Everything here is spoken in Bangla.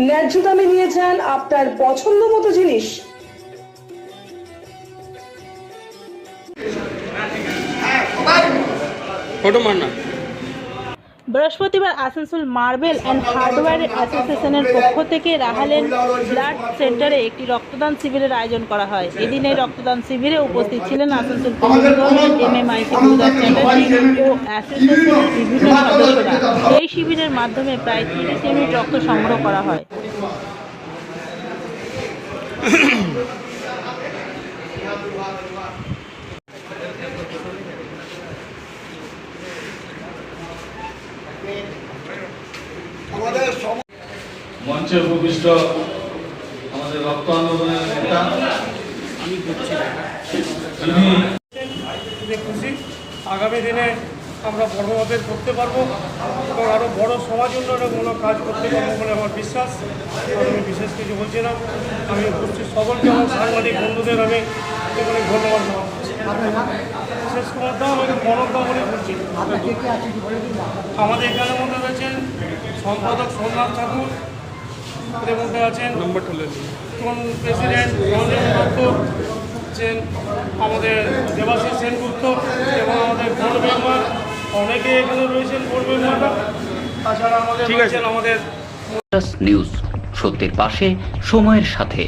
ন্যায্য দামে নিয়ে যান আপনার পছন্দ মতো জিনিস। ফটো মার না। বৃহস্পতিবার আসানসোল মার্বেল অ্যান্ড হার্ডওয়্যার অ্যাসোসিয়েশনের পক্ষ থেকে রাহালেন ব্লাড সেন্টারে একটি রক্তদান শিবিরের আয়োজন করা হয় এদিন এই রক্তদান শিবিরে উপস্থিত ছিলেন আসানসোল এমএমআইসি ও অ্যাসোসিয়েশনের বিভিন্ন সদস্যরা এই শিবিরের মাধ্যমে প্রায় তিরিশ ইউনিট রক্ত সংগ্রহ করা হয় মঞ্চে উপবিষ্ট আমাদের রক্ত আন্দোলনের নেতা। খুবই খুশি। আগামী দিনে আমরা বড় করতে পারব এবং আরও বড় সমাজ উন্নয়নের কোনো কাজ করতে পারব বলে আমার বিশ্বাস। আমি বিশেষ কিছু বলছি না। আমি উপস্থিত সকলকে আমার সাংবাদিক বন্ধুদের আমি ধন্যবাদ। শেষ খবর দাম আমি মনজ্ঞা বলে বলছি। আমাদের এখানের মধ্যে রয়েছেন সম্পাদক সোমনাথ ঠাকুর এদের মধ্যে আছেন কোন প্রেসিডেন্ট রঞ্জন দত্ত আছেন আমাদের দেবাশিস সেনগুপ্ত এবং আমাদের বোর্ড মেম্বার অনেকে এখানে রয়েছেন বোর্ড মেম্বাররা। তাছাড়া আমাদের ঠিক রয়েছেন আমাদের নিউজ সত্যের পাশে সময়ের সাথে।